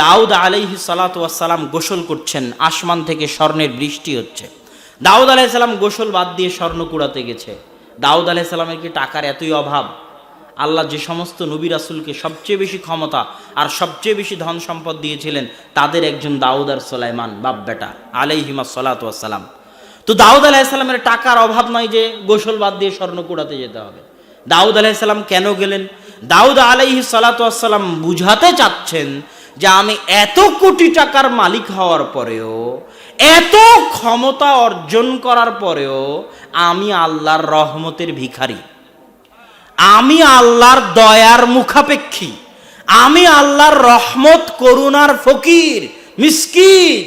দাউদ আলাইহি সালাতাম গোসল করছেন, আসমান থেকে স্বর্ণের বৃষ্টি হচ্ছে। দাউদ আলাইসাল্লাম গোসল বাদ দিয়ে স্বর্ণ কুড়াতে গেছে। দাউদ আলাইসাল্লামের কি টাকার এতই অভাব? আল্লাহ যে সমস্ত নবী রাসুলকে সবচেয়ে বেশি ক্ষমতা আর সবচেয়ে বেশি ধন সম্পদ দিয়েছিলেন, তাদের একজন দাউদ আর সোলাইমান বাপ বেটা, আলাইহিমা সালাতাম তো দাউদ আলাইসাল্লামের টাকার অভাব নয় যে গোসল বাদ দিয়ে স্বর্ণ কুড়াতে যেতে হবে। দাউদ আলাইসাল্লাম কেন গেলেন? দাউদ আলাইহি সালাতাম বুঝাতে চাচ্ছেন যে আমি এত কোটি টাকার মালিক হওয়ার পরেও, এত ক্ষমতা অর্জন করার পরেও আমি আল্লাহর রহমতের ভিখারি। আমি আল্লাহর দয়ার মুখাপেক্ষী। আমি আল্লাহর রহমত, করুণার ফকির, মিসকিন।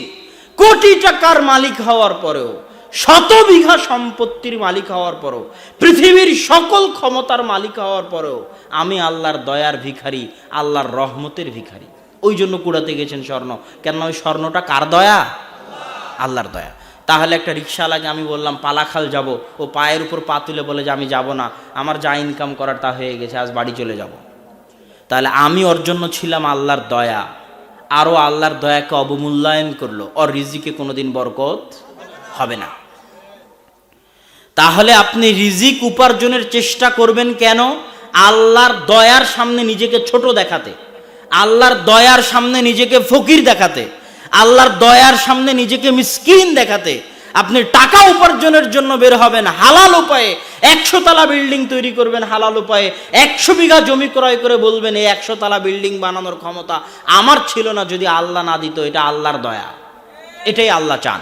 কোটি টাকার মালিক হওয়ার পরেও, শত বিঘা সম্পত্তির মালিক হওয়ার পরেও, পৃথিবীর সকল ক্ষমতার মালিক হওয়ার পরেও আমি আল্লাহর দয়ার ভিখারি, আল্লাহর রহমতের ভিখারি। ওই জন্য কুড়াতে গেছেন স্বর্ণ। কেন ওই স্বর্ণটা কার দয়া? আল্লাহর দয়া। তাহলে একটা রিক্সাওয়ালাকে আমি বললাম, পালাখাল যাব। ও পায়ের উপর পা তুলে বলে যে, আমি যাব না। আমার যা ইনকাম করার তা হয়ে গেছে, আজ বাড়ি চলে যাব। তাহলে আমি ওর জন্য ছিলাম আল্লাহর দয়া। আরও আল্লাহর দয়াকে অবমূল্যায়ন করল। ওর রিজিকে কোনোদিন বরকত হবে না। তাহলে আপনি রিজিক উপার্জনের চেষ্টা করবেন কেন? আল্লাহর দয়ার সামনে নিজেকে ছোট দেখাতে। আল্লাহর দয়ার সামনে নিজেকে ফকির দেখাতে, আল্লাহর দয়ার সামনে নিজেকে মিসকিন দেখাতে, আপনি টাকা উপার্জনের জন্য বের হবেন, হালাল উপায়ে একশো তালা বিল্ডিং তৈরি করবেন, হালাল উপায়ে একশো বিঘা জমি ক্রয় করে বলবেন, এই একশো তালা বিল্ডিং বানানোর ক্ষমতা আমার ছিল না যদি আল্লাহ না দিত, এটা আল্লাহর দয়া। এটাই আল্লাহ চান।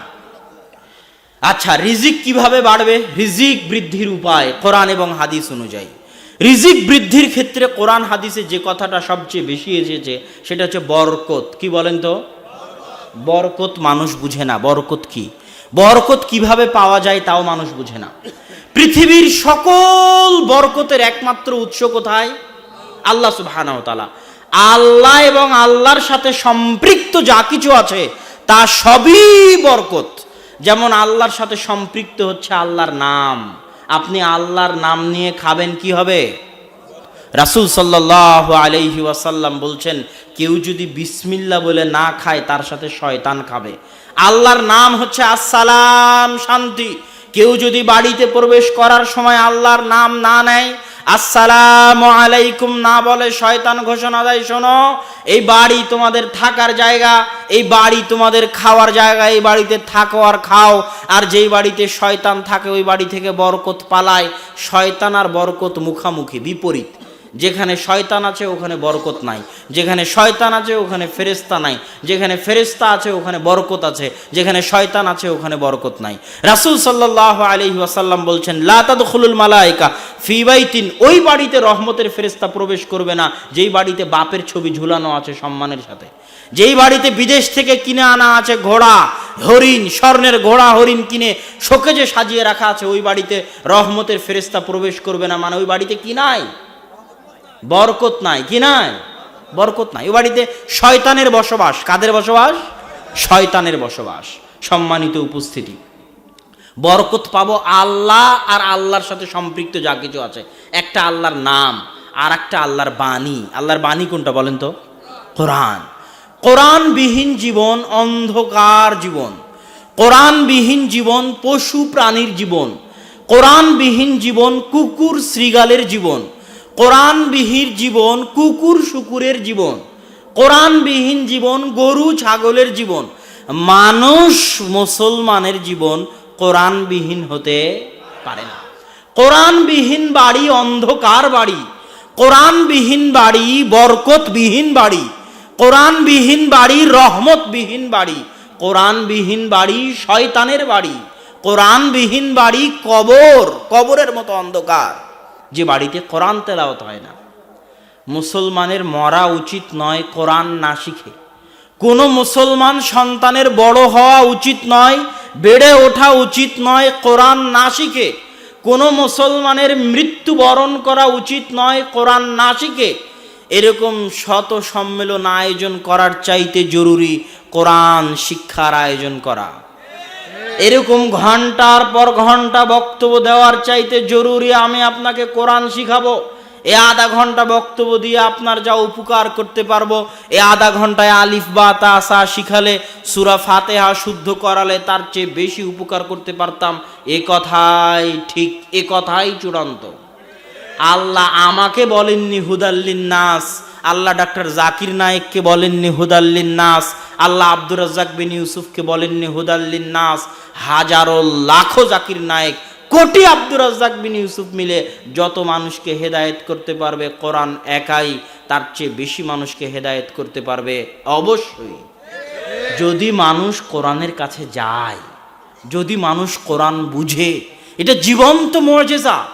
আচ্ছা রিজিক কীভাবে বাড়বে? রিজিক বৃদ্ধির উপায় কোরআন এবং হাদিস অনুযায়ী। রিজিক বৃদ্ধির ক্ষেত্রে কোরআন হাদিসে যে কথাটা সবচেয়ে বেশি এসেছে, সেটা হচ্ছে বরকত। কি বলেন তো? বরকত মানুষ বুঝে না। বরকত কি? বরকত কীভাবে পাওয়া যায় তাও মানুষ বুঝে না। পৃথিবীর সকল বরকতের একমাত্র উৎস কোথায়? আল্লাহ সুবহানাহু তাআলা। আল্লাহ এবং আল্লাহর সাথে সম্পৃক্ত যা কিছু আছে, তা সবই বরকত। যেমন আল্লাহর সাথে সম্পৃক্ত হচ্ছে আল্লাহর নাম। আপনি আল্লাহর নাম নিয়ে খাবেন কি হবে? রাসুল সাল্লাহ আলহি ওয়াসাল্লাম বলছেন, কেউ যদি বিসমিল্লা বলে না খায়, তার সাথে শয়তান খাবে। আল্লাহর নাম হচ্ছে আসসালাম, শান্তি। কেউ যদি বাড়িতে প্রবেশ করার সময় আল্লাহর নাম না নেয় আসসালাম আলাইকুম, না বলে শয়তান ঘোষণা দেয়, শোনো, এই বাড়ি তোমাদের থাকার জায়গা, এই বাড়ি তোমাদের খাওয়ার জায়গা, এই বাড়িতে থাকো আর খাও, আর যেই বাড়িতে শয়তান থাকে, ওই বাড়ি থেকে বরকত পালায়, শয়তান আর বরকত মুখামুখি, বিপরীত। যেখানে শয়তান আছে, ওখানে বরকত নাই। যেখানে শয়তান আছে, ওখানে ফেরেস্তা নাই। যেখানে ফেরেস্তা আছে, ওখানে বরকত আছে। যেখানে শয়তান আছে, ওখানে বরকত নাই। রাসুল সাল্লাহ আলহি ওয়াসাল্লাম বলছেন লাতাদুল মালাইকা ফিবাইতিন ওই বাড়িতে রহমতের ফেরেস্তা প্রবেশ করবে না, যেই বাড়িতে বাপের ছবি ঝুলানো আছে সম্মানের সাথে। যেই বাড়িতে বিদেশ থেকে কিনে আনা আছে ঘোড়া, হরিণ, স্বর্ণের ঘোড়া, হরিণ কিনে শোকেজে সাজিয়ে রাখা আছে, ওই বাড়িতে রহমতের ফেরেস্তা প্রবেশ করবে না। মানে ওই বাড়িতে কি নাই? বরকত নাই, কি নাই? বরকত নাই। ওই বাড়িতে শয়তানের বসবাস, কাদের বসবাস? শয়তানের বসবাস, সম্মানিত উপস্থিতি। বরকত পাবো আল্লাহ আর আল্লাহর সাথে সম্পৃক্ত যা কিছু আছে। একটা আল্লাহর নাম আর একটা আল্লাহর বাণী। আল্লাহর বাণী কোনটা বলেন তো? কোরআন। কোরআনবিহীন জীবন, অন্ধকার জীবন। কোরআনবিহীন জীবন, পশু প্রাণীর জীবন। কোরআনবিহীন জীবন, কুকুর শ্রীগালের জীবন। কোরআনবিহীন জীবন, কুকুর শুকুরের জীবন, কোরআনবিহীন জীবন, গরু ছাগলের জীবন, মানুষ মুসলমানের জীবন কোরআনবিহীন হতে পারে না। কোরআনবিহীন বাড়ি, অন্ধকার বাড়ি, কোরআনবিহীন বাড়ি, বরকতবিহীন বাড়ি, কোরআনবিহীন বাড়ি, রহমতবিহীন বাড়ি, কোরআনবিহীন বাড়ি, শয়তানের বাড়ি, কোরআনবিহীন বাড়ি, কবর, কবরের মতো অন্ধকার। যে বাড়িতে কোরআন তেলাওত হয় না। মুসলমানের মরা উচিত নয় কোরআন না শিখে। কোনো মুসলমান সন্তানের বড় হওয়া উচিত নয়, বেড়ে ওঠা উচিত নয়, কোরআন না শিখে। কোনো মুসলমানের মৃত্যুবরণ করা উচিত নয়, কোরআন না শিখে। এরকম শত সম্মেলন আয়োজন করার চাইতে জরুরি কোরআন শিক্ষার আয়োজন করা। এরকম ঘণ্টার পর ঘণ্টা বক্তব্য দেওয়ার চাইতে জরুরি আমি আপনাকে কোরআন শিখাবো। এ আধা ঘণ্টা বক্তব্য দিয়ে আপনার যা উপকার করতে পারব, এ আধা ঘন্টায় আলিফ বা তাসা শিখালে, সুরা ফাতেহা শুদ্ধ করালে তার চেয়ে বেশি উপকার করতে পারতাম। এ কথাই ঠিক, এ কথাই চূড়ান্ত। আল্লাহ আমাকে বলেননি হুদাল্লিন নাস আল্লাহ ডাক্তার জাকির নায়েককে বলেননি হুদাল্লিন নাস আল্লাহ আব্দুর রাজ্জাক বিন ইউসুফকে বলেননি হুদাল্লিন নাস হাজারো লাখো জাকির নায়েক, কোটি আব্দুর রাজ্জাক বিন ইউসুফ মিলে যত মানুষকে হেদায়েত করতে পারবে, কোরআন একাই তার চেয়ে বেশি মানুষকে হেদায়েত করতে পারবে। অবশ্যই। যদি মানুষ কোরআনের কাছে যায়, যদি মানুষ কোরআন বুঝে, এটা জীবন্ত মর্যাদা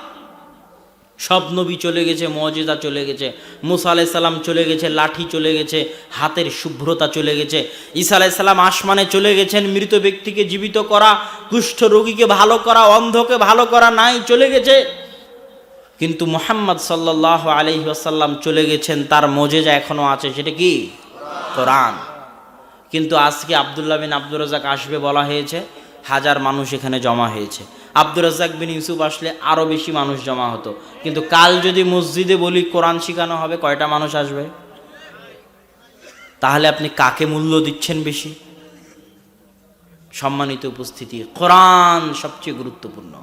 সব নবী চলে গেছে মজেদা চলে গেছে, মুসা আলাইসাল্লাম চলে গেছে, লাঠি চলে গেছে, হাতের শুভ্রতা চলে গেছে। ঈসা আলাইসাল্লাম আসমানে চলে গেছেন, মৃত ব্যক্তিকে জীবিত করা, কুষ্ঠ রোগীকে ভালো করা, অন্ধকে ভালো করা নাই, চলে গেছে। কিন্তু মোহাম্মদ সাল্লাহ আলহি আসাল্লাম চলে গেছেন, তার মজেজা এখনও আছে, সেটা কি? কোরআন। কিন্তু আজকে আবদুল্লাহ বিন আব্দুর রাজাক আসবে বলা হয়েছে, হাজার মানুষ এখানে জমা হয়েছে। আব্দুর রাজাক বিন ইউসুফ আসলে আরও বেশি মানুষ জমা হতো। কিন্তু কাল যদি মসজিদে বলি কোরআন শেখানো হবে, কয়টা মানুষ আসবে? তাহলে আপনি কাকে মূল্য দিচ্ছেন বেশি? সম্মানিত উপস্থিতি, কোরআন সবচেয়ে গুরুত্বপূর্ণ।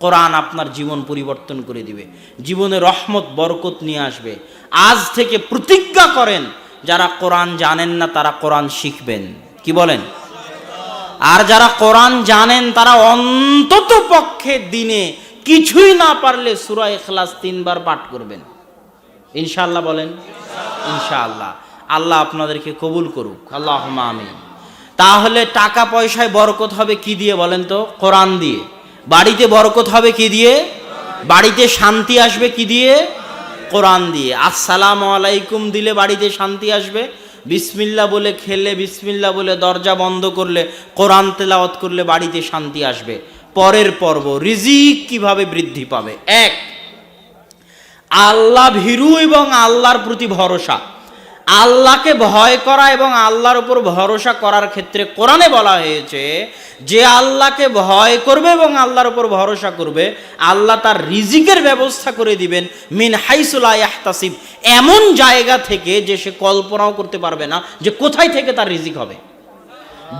কোরআন আপনার জীবন পরিবর্তন করে দিবে, জীবনে রহমত, বরকত নিয়ে আসবে। আজ থেকে প্রতিজ্ঞা করেন, যারা কোরআন জানেন না তারা কোরআন শিখবেন। কি বলেন? আর যারা কোরআন জানেন, তারা অন্তত পক্ষে দিনে কিছুই না পারলে সুরা এখলাস তিনবার পাঠ করবেন। ইনশাল্লাহ বলেন? ইনশাআল্লাহ। আল্লাহ আপনাদেরকে কবুল করুক। আল্লাহ আমি তাহলে টাকা পয়সায় বরকত হবে কি দিয়ে বলেন তো? কোরআন দিয়ে। বাড়িতে বরকত হবে কি দিয়ে? বাড়িতে শান্তি আসবে কি দিয়ে? কোরআন দিয়ে। আসসালাম আলাইকুম দিলে বাড়িতে শান্তি আসবে। বিসমিল্লা বলে খেলে, বিসমিল্লা বলে দরজা বন্ধ করলে, কোরআন তেলাওয়াত করলে বাড়িতে শান্তি আসবে। পরের পর্ব, রিজিক কীভাবে বৃদ্ধি পাবে? এক, আল্লাহ ভীরু এবং আল্লাহর প্রতি ভরসা। আল্লাহকে ভয় করা এবং আল্লাহর উপর ভরসা করার ক্ষেত্রে কোরআনে বলা হয়েছে, যে আল্লাহকে ভয় করবে এবং আল্লাহর উপর ভরসা করবে, আল্লাহ তার রিজিকের ব্যবস্থা করে দিবেন, মিন হাইসুলা ইয়াহতাসিব। এমন জায়গা থেকে যে সে কল্পনাও করতে পারবে না যে কোথায় থেকে তার রিজিক হবে।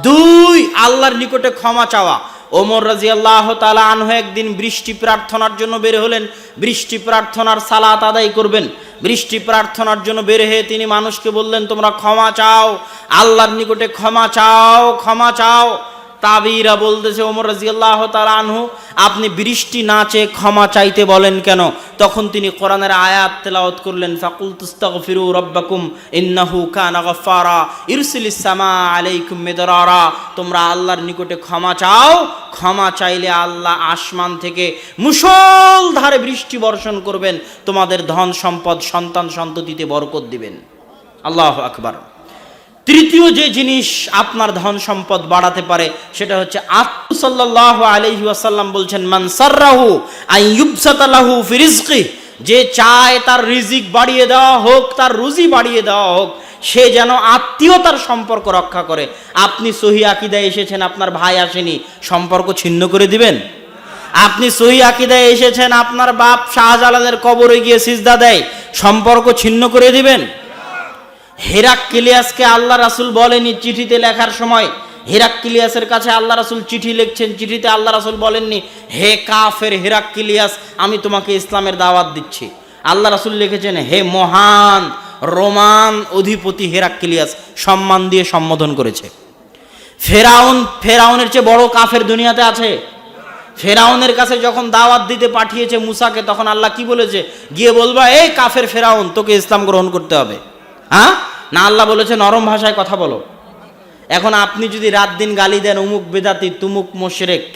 দুই, আল্লাহর নিকটে ক্ষমা চাওয়া। ওমর রাজি আল্লাহ তালা আনহ একদিন বৃষ্টি প্রার্থনার জন্য বের হলেন। বৃষ্টি প্রার্থনার সালাত আদায় করবেন। বৃষ্টি প্রার্থনার জন্য বের হয়ে তিনি মানুষকে বললেন, তোমরা ক্ষমা চাও, আল্লাহর নিকটে ক্ষমা চাও ক্ষমা চাও। তাবিরা বলতেছে, ওমর রাজিয়াল্লাহ তার আনহু, আপনি বৃষ্টি না চেয়ে ক্ষমা চাইতে বলেন কেন? তখন তিনি কোরআনের আয়াত তেলাওয়াত করলেন ফাকুল তুস্তাগফিরু রব্বাকুম ইন্নাহু কানা গফফারা ইরসিলিস সামা আলাইকুম মিদরারা, তোমরা আল্লাহর নিকটে ক্ষমা চাও, ক্ষমা চাইলে আল্লাহ আসমান থেকে মুষলধারে বৃষ্টি বর্ষণ করবেন, তোমাদের ধন সম্পদ সন্তান সন্ততিতে বরকত দিবেন। আল্লাহ আকবার। তৃতীয় যে জিনিস আপনার ধন সম্পদ বাড়াতে পারে, সেটা হচ্ছে আত্মসাল্লাহ আলহি আসাল্লাম বলছেন মানসার্রাহু আইয়ুবসাতালাহু ফিরিজকি যে চায় তার রিজিক বাড়িয়ে দেওয়া হোক, তার রুজি বাড়িয়ে দেওয়া হোক, সে যেন আত্মীয়তার সম্পর্ক রক্ষা করে। আপনি সহি আকিদায় এসেছেন, আপনার ভাই আসেনি, সম্পর্ক ছিন্ন করে দিবেন। আপনি সহি আকিদায় এসেছেন, আপনার বাপ শাহজালালের কবরে গিয়ে সিজদা দেয়, সম্পর্ক ছিন্ন করে দিবেন। হেরাক্কিলিয়াসকে আল্লাহ রাসুল বলেনি চিঠিতে লেখার সময়। হেরাক্কিলিয়াসের কাছে আল্লাহ রাসুল চিঠি লিখছেন, চিঠিতে আল্লাহ রাসুল বলেননি, হে কাফের হেরাক্কিলিয়াস আমি তোমাকে ইসলামের দাওয়াত দিচ্ছি। আল্লাহ রাসুল লিখেছেন, হে মহান রোমান অধিপতি হেরাক্কিলিয়াস সম্মান দিয়ে সম্বোধন করেছে। ফেরাউন, ফেরাউনের চেয়ে বড় কাফের দুনিয়াতে আছে। ফেরাউনের কাছে যখন দাওয়াত দিতে পাঠিয়েছে মুসাকে, তখন আল্লাহ কি বলেছে? গিয়ে বলবা, এই কাফের ফেরাউন, তোকে ইসলাম গ্রহণ করতে হবে। হ্যাঁ? না আল্লাহ বলেছে নরম ভাষায় কথা বলো। এখন আপনি যদি রাত দিন গালি দেন, উমুক বেদাতি, তুমুক মোশরেক,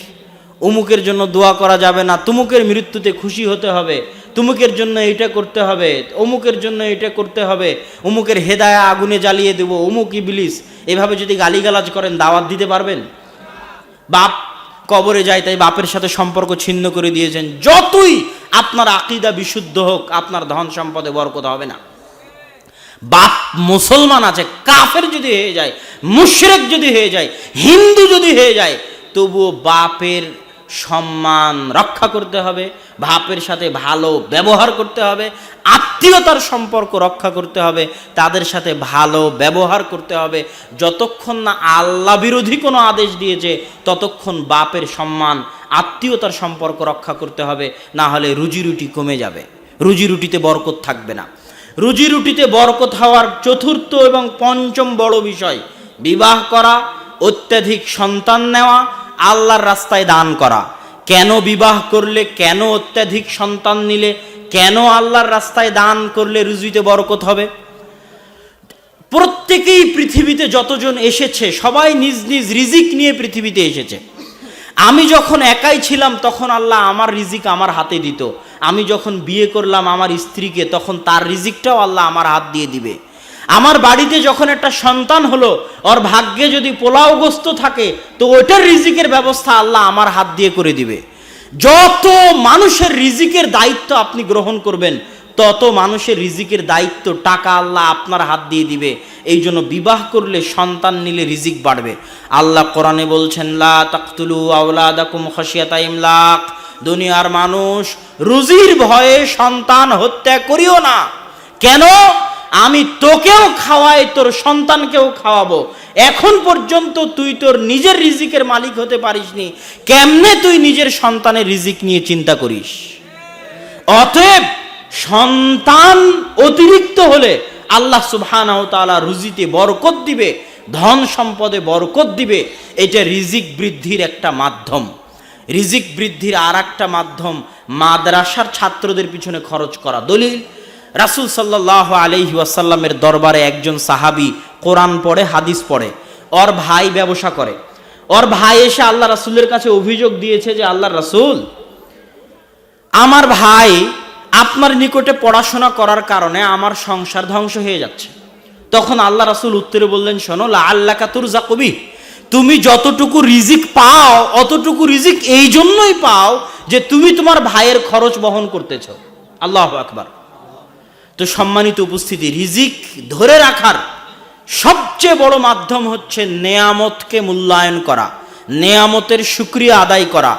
উমুকের জন্য দোয়া করা যাবে না, তুমুকের মৃত্যুতে খুশি হতে হবে, তুমুকের জন্য এইটা করতে হবে অমুকের জন্য এটা করতে হবে অমুকের হেদায়া আগুনে জ্বালিয়ে দেবো, উমুক ইবলিস, এভাবে যদি গালিগালাজ করেন, দাওয়াত দিতে পারবেন? বাপ কবরে যায়, তাই বাপের সাথে সম্পর্ক ছিন্ন করে দিয়েছেন। যতই আপনার আকিদা বিশুদ্ধ হোক, আপনার ধন সম্পদে বরকত হবে না। বাপ মুসলমান আছে, কাফের যদি হয়ে যায়, মুশরেক যদি হয়ে যায়, হিন্দু যদি হয়ে যায়, তবুও বাপের সম্মান রক্ষা করতে হবে, বাপের সাথে ভালো ব্যবহার করতে হবে, আত্মীয়তার সম্পর্ক রক্ষা করতে হবে, তাদের সাথে ভালো ব্যবহার করতে হবে। যতক্ষণ না আল্লাহ বিরোধী কোনো আদেশ দিয়েছে, ততক্ষণ বাপের সম্মান, আত্মীয়তার সম্পর্ক রক্ষা করতে হবে, না হলে রুজি রুটি কমে যাবে। রুজি রুটিতে বরকত থাকবে না। রুজি রুটিতে বরকত হওয়ার চতুর্থ এবং পঞ্চম বড় বিষয়, বিবাহ করা, অত্যাধিক সন্তান নেওয়া, আল্লাহর রাস্তায় দান করা। কেন বিবাহ করলে, কেন অত্যাধিক সন্তান নিলে, কেন আল্লাহর রাস্তায় দান করলে রুজিতে বরকত হবে? প্রত্যেকেই পৃথিবীতে যতজন এসেছে, সবাই নিজ নিজ রিজিক নিয়ে পৃথিবীতে এসেছে। আমি যখন একাই ছিলাম, তখন আল্লাহ আমার রিজিক আমার হাতে দিত। আমি যখন বিয়ে করলাম আমার স্ত্রীকে, তখন তার রিজিকটাও আল্লাহ আমার হাত দিয়ে দিবে। আমার বাড়িতে যখন একটা সন্তান হলো, ওর ভাগ্যে যদি পোলাওগ্রস্ত থাকে, তো ওইটার রিজিকের ব্যবস্থা আল্লাহ আমার হাত দিয়ে করে দিবে। যত মানুষের রিজিকের দায়িত্ব আপনি গ্রহণ করবেন, তত মানুষের রিজিকের দায়িত্ব টাকা আল্লাহ আপনার হাত দিয়ে দিবে। এই জন্য বিবাহ করলে সন্তান নিলে রিজিক বাড়বে। আল্লাহ কোরআনে বলছেন, লা তাকতুলু আওলাদাকুম খাশিয়াতা ইমলাক। দুনিয়ার মানুষ রুজির ভয়ে সন্তান হত্যা করিও না। কেন? আমি তোকেও খাওয়াই, তোর সন্তানকেও খাওয়াবো। এখন পর্যন্ত তুই তোর নিজের রিজিকের মালিক হতে পারিসনি। কেমনে তুই নিজের সন্তানের রিজিক নিয়ে চিন্তা করিস? অতএব সন্তান অতিরিক্ত হলে আল্লাহ সুবহানাহু তাআলা রুজিতে বরকত দিবে, ধন সম্পদে বরকত দিবে। এটা রিজিক বৃদ্ধির একটা মাধ্যম। রিজিক বৃদ্ধির আর একটা মাধ্যম মাদ্রাসার ছাত্রদের পিছনে খরচ করা। দলিল, রাসূল সাল্লাহ আলহি ওয়াসাল্লামের দরবারে একজন সাহাবি কোরআন পড়ে, হাদিস পড়ে, ওর ভাই ব্যবসা করে। ওর ভাই এসে আল্লাহ রাসূলের কাছে অভিযোগ দিয়েছে যে আল্লাহ রাসূল, আমার ভাই আপনার নিকটে পড়াশোনা করার কারণে আমার সংসার ধ্বংস হয়ে যাচ্ছে। তখন আল্লাহ রাসূল উত্তরে বললেন, শোনো লা আল্লাহ কাতুর জাকবি তুমি যতটুকু রিজিক পাও, অতটুকু রিজিক এই জন্যই পাও যে তুমি তোমার ভাইয়ের খরচ বহন করতেছ। আল্লাহ আকবার। তো সম্মানিত উপস্থিতি, রিজিক ধরে রাখার সবচেয়ে বড় মাধ্যম হচ্ছে নেয়ামতকে মূল্যায়ন করা, নেয়ামতের সুক্রিয়া আদায় করা।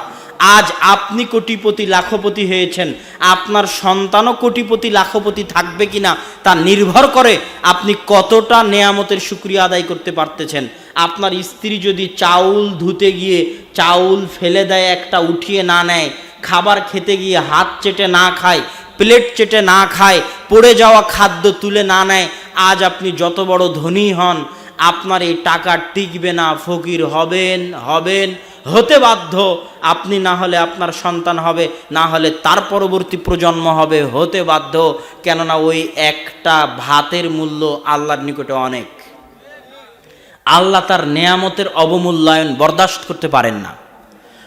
আজ আপনি কোটিপতি, লাখপতি হয়েছেন। আপনার সন্তানও কোটিপতি, লাখপতি থাকবে কিনা তা নির্ভর করে আপনি কতটা নেয়ামতের সুক্রিয়া আদায় করতে পারতেছেন। আপনার স্ত্রী যদি চাউল ধুতে গিয়ে চাউল ফেলে দেয়, একটা উঠিয়ে না নেয়, খাবার খেতে গিয়ে হাত চেটে না খায়, প্লেট চেটে না খায়, পড়ে যাওয়া খাদ্য তুলে না নেয়, আজ আপনি যত বড় ধনী হন, আপনার এই টাকা টিকবে না, ফকির হবেন হবেন হতে বাধ্য, আপনি না হলে আপনার সন্তান হবে, না হলে তার পরবর্তী প্রজন্ম হবে, হতে বাধ্য, কেননা ওই একটা ভাতের মূল্য আল্লাহর নিকটে অনেক। আল্লাহ তার নেয়ামতের অবমূল্যায়ন বরদাস্ত করতে পারেন না।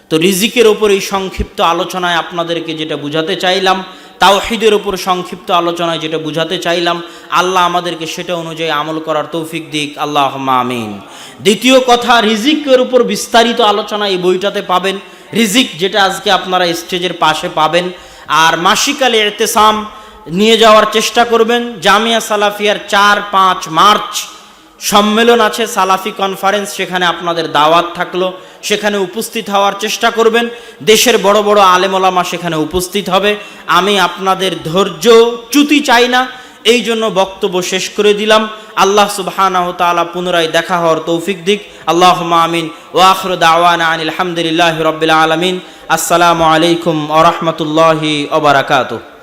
তো রিজিকের ওপর এই সংক্ষিপ্ত আলোচনায় আপনাদেরকে যেটা বুঝাতে চাইলাম তাওহিদের উপর সংক্ষিপ্ত আলোচনায় যেটা বুঝাতে চাইলাম, আল্লাহ আমাদেরকে সেটা অনুযায়ী আমল করার তৌফিক দিক। আল্লাহ আমিন। দ্বিতীয় কথা, রিজিকের উপর বিস্তারিত আলোচনা এই বইটাতে পাবেন। রিজিক যেটা আজকে আপনারা স্টেজের পাশে পাবেন। আর মাসিকালে এতেসাম নিয়ে যাওয়ার চেষ্টা করবেন। জামিয়া সালাফিয়ার চার পাঁচ মার্চ সম্মেলন আছে, সালাফি কনফারেন্স, সেখানে আপনাদের দাওয়াত থাকল। সেখানে উপস্থিত হওয়ার চেষ্টা করবেন। দেশের বড় বড় আলেমলামা সেখানে উপস্থিত হবে। আমি আপনাদের ধৈর্য, চ্যুতি চাই না। এই জন্য বক্তব্য শেষ করে দিলাম। আল্লাহ সুবহানাহু তাআলা পুনরায় দেখা হওয়ার তৌফিক দিক। আল্লাহ আমিন। ওয়াখর দাওয়ানা আনিল হামদুলিল্লাহি রব্বিল আলামিন। আসসালামু আলাইকুম ওয়া রাহমাতুল্লাহি